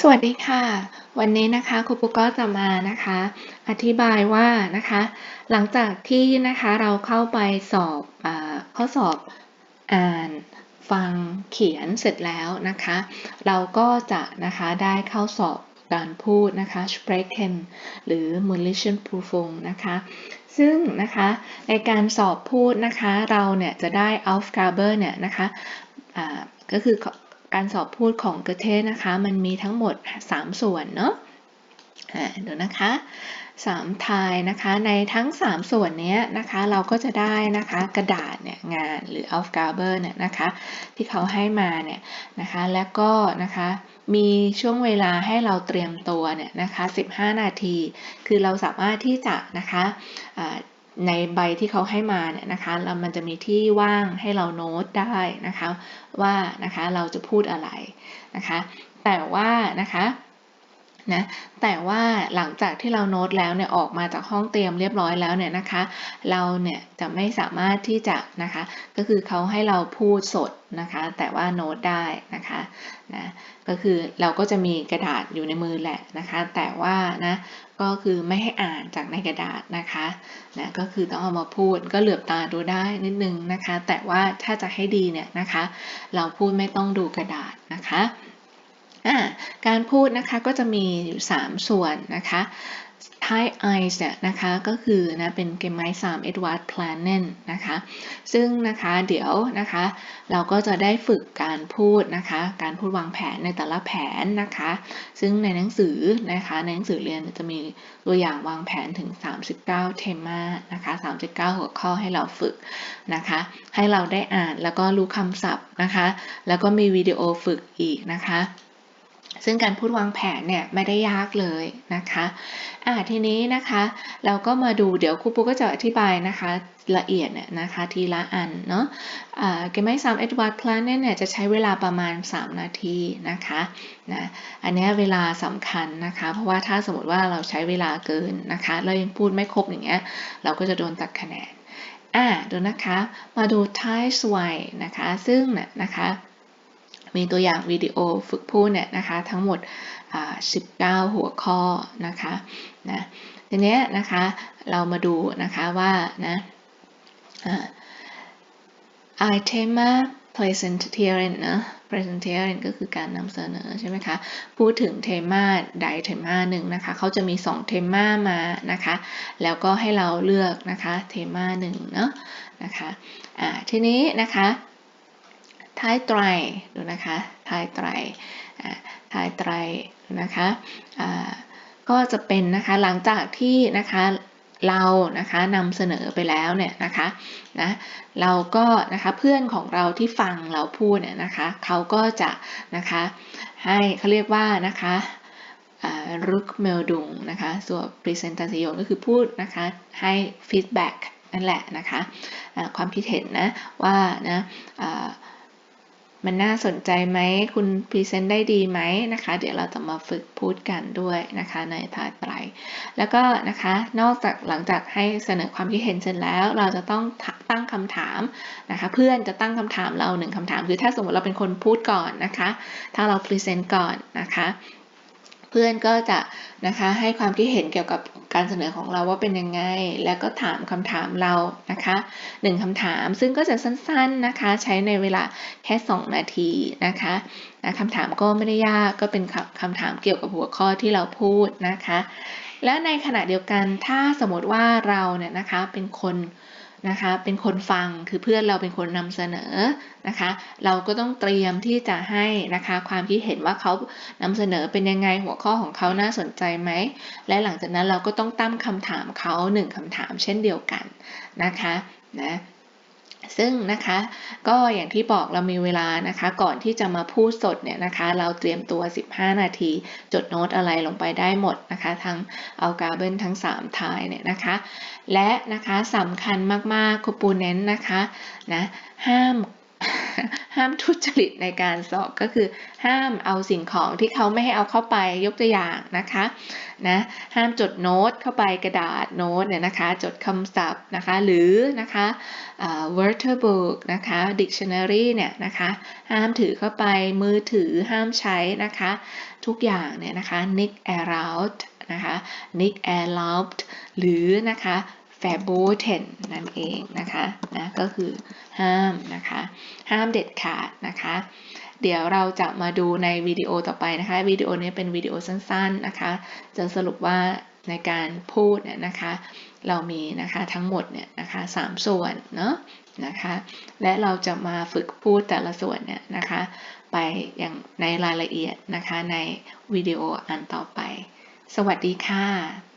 สวัสดีค่ะ วันนี้นะคะครูปุ๊กก็จะมานะคะ อธิบายว่านะคะ หลังจากที่นะคะเราเข้าไปสอบอข้อสอบอ่านฟังเขียนเสร็จแล้วนะคะ เราก็จะนะคะได้เข้าสอบการพูดนะคะ sprechen หรือ mündlichen Prüfung นะคะ ซึ่งนะคะในการสอบพูดนะคะเราเนี่ยจะได้ Aufgabe เนี่ยนะคะก็คือ การสอบพูดของเกเทนะคะ มันมีทั้งหมด 3 ส่วนเนาะเดี๋ยวนะคะ3ทายนะคะในทั้ง 3 ส่วนนี้นะคะเราก็จะได้นะคะกระดาษเนี่ยงานหรือ Aufgabe เนี่ยนะคะที่เขาให้มาเนี่ยนะคะแล้วก็นะคะมีช่วงเวลาให้เราเตรียมตัวเนี่ยนะคะ15 นาที คือเราสามารถที่จะนะคะ ในใบที่เขาให้มาเนี่ยนะคะเรามันจะมีที่ว่างให้เราโน้ตได้นะคะว่านะคะเราจะพูดอะไรนะคะแต่ว่านะคะนะแต่ว่าหลังจากที่เราโน้ตแล้วเนี่ยออกมาจากห้องเตรียมเรียบร้อยแล้วเนี่ยนะคะ เราเนี่ยจะไม่สามารถที่จะนะคะ ก็คือเขาให้เราพูดสดนะคะ แต่ว่าโน้ตได้นะคะ ก็คือเราก็จะมีกระดาษอยู่ในมือแหละนะคะ แต่ว่านะก็คือไม่ให้อ่านจากในกระดาษนะคะนะก็คือต้องเอามาพูดก็เหลือบตาดูได้นิดนึงนะคะ แต่ว่าถ้าจะให้ดีเนี่ยนะคะ เราพูดไม่ต้องดูกระดาษนะคะการพูดนะคะก็จะมีอยู่ 3 ส่วนนะคะ Thai Eyes เนี่ยนะคะก็คือนะเป็นเกมไม้3 Edward Planen นเนนนะคะซึ่งนะคะเดี๋ยวนะคะเราก็จะได้ฝึกการพูดนะคะการพูดวางแผนในแต่ละแผนนะคะ ซึ่งในหนังสือนะคะในหนังสือเรียนจะมีตัวอย่างวางแผนถึง 39 เทมมานะคะ39 หัวข้อให้เราฝึกนะคะ ให้เราได้อ่านแล้วก็รู้คำศัพท์นะคะ แล้วก็มีวิดีโอฝึกอีกนะคะ ซึ่งการพูดวางแผนเนี่ยไม่ได้ยากเลยนะคะอ่าทีนี้นะคะเราก็มาดูเดี๋ยวครูปูก็จะอธิบายนะคะละเอียดเนี่ยนะคะทีละอันเนาะเกมไม่สามเอ็ดวาร์ดพลานเนี่ยจะใช้เวลาประมาณ 3 นาทีนะคะนะอันนี้เวลาสำคัญนะคะ เพราะว่าถ้าสมมติว่าเราใช้เวลาเกินนะคะเรายังพูดไม่ครบอย่างเงี้ยเราก็จะโดนตัดคะแนนอ่าดูนะคะ มาดู t i สไวนะคะ ซึ่งนะคะ มีตัวอย่างวิดีโอฝึกพูดเนี่ยนะคะทั้งหมด 19 หัวข้อนะคะนะทีนี้นะคะเรามาดูนะคะว่านะไอเทม presentieren นะ presentieren ก็คือการนำเสนอใช่ไหมคะ พูดถึงเทมาใดเทมาหนึ่งนะคะ เขาจะมี2เทมามานะคะ แล้วก็ให้เราเลือกนะคะ เทมาหนึ่งเนาะนะคะะทีนี้นะคะ ท้ายไตรดูนะคะท้ายไตรท้ายไตรนะคะก็จะเป็นนะคะหลังจากที่นะคะเรานะคะนำเสนอไปแล้วเนี่ยนะคะนะเราก็นะคะเพื่อนของเราที่ฟังเราพูดเนี่ยนะคะเขาก็จะนะคะให้เขาเรียกว่านะคะรุกเมลดุงนะคะส่วน presentation ก็คือพูดนะคะให้ฟีดแบ็กนั่นแหละนะคะความคิดเห็นนะว่านะ มันน่าสนใจไหมคุณพรีเซนต์ได้ดีไหมนะคะ เดี๋ยวเราจะมาฝึกพูดกันด้วยนะคะในทายไตรแล้วก็นะคะนอกจากหลังจากให้เสนอความคิดเห็นเสร็จแล้ว เราจะต้องตั้งคำถามนะคะ เพื่อนจะตั้งคำถามเราหนึ่งคำถาม คือถ้าสมมติเราเป็นคนพูดก่อนนะคะ ถ้าเราพรีเซนต์ก่อนนะคะ เพื่อนก็จะนะคะให้ความคิดเห็นเกี่ยวกับการเสนอของเราว่าเป็นยังไง แล้วก็ถามคำถามเรานะคะหนึ่งคำถามซึ่งก็จะสั้นๆนะคะ ใช้ในเวลาแค่ 2 นาทีนะคะนะคำถามก็ไม่ได้ยากก็เป็นคำถามเกี่ยวกับหัวข้อที่เราพูดนะคะ และในขณะเดียวกันถ้าสมมติว่าเราเนี่ยนะคะเป็นคน นะคะ เป็นคนฟังคือเพื่อนเราเป็นคนนำเสนอนะคะ เราก็ต้องเตรียมที่จะให้นะคะความคิดเห็นว่าเขานำเสนอเป็นยังไงหัวข้อของเขาน่าสนใจไหม และหลังจากนั้นเราก็ต้องตั้งคำถามเขาหนึ่งคำถามเช่นเดียวกันนะคะนะ ซึ่งนะคะก็อย่างที่บอกเรามีเวลานะคะ ก่อนที่จะมาพูดสดเนี่ยนะคะ เราเตรียมตัว 15 นาที จดโน้ตอะไรลงไปได้หมดนะคะ ทั้งเอากาเบิลทั้ง 3 ทายเนี่ยนะคะ และนะคะสำคัญมากๆคูปูเน้นนะคะนะห้าม ห้ามทุจริตในการสอบก็คือ ห้ามเอาสิ่งของที่เขาไม่ให้เอาเข้าไปยกตัวอย่างนะคะนะห้ามจดโน้ตเข้าไปกระดาษโน้ตเนี่ยนะคะจดคำศัพท์นะคะหรือนะคะอ่า word book นะคะ dictionary เนี่ยนะคะห้ามถือเข้าไปมือถือห้ามใช้นะคะ ทุกอย่างเนี่ยนะคะ nick around นะคะ nick allowed หรือนะคะ verboten นั่นเองนะคะนะก็คือห้ามนะคะห้ามเด็ดขาดนะคะเดี๋ยวเราจะมาดูในวิดีโอต่อไปนะคะวิดีโอนี้เป็นวิดีโอสั้นๆนะคะ จะสรุปว่าในการพูดเนี่ยนะคะ เรามีนะคะทั้งหมดเนี่ยนะคะสามส่วนเนาะนะคะและเราจะมาฝึกพูดแต่ละส่วนเนี่ยนะคะ ไปอย่างในรายละเอียดนะคะในวิดีโออันต่อไป สวัสดีค่ะ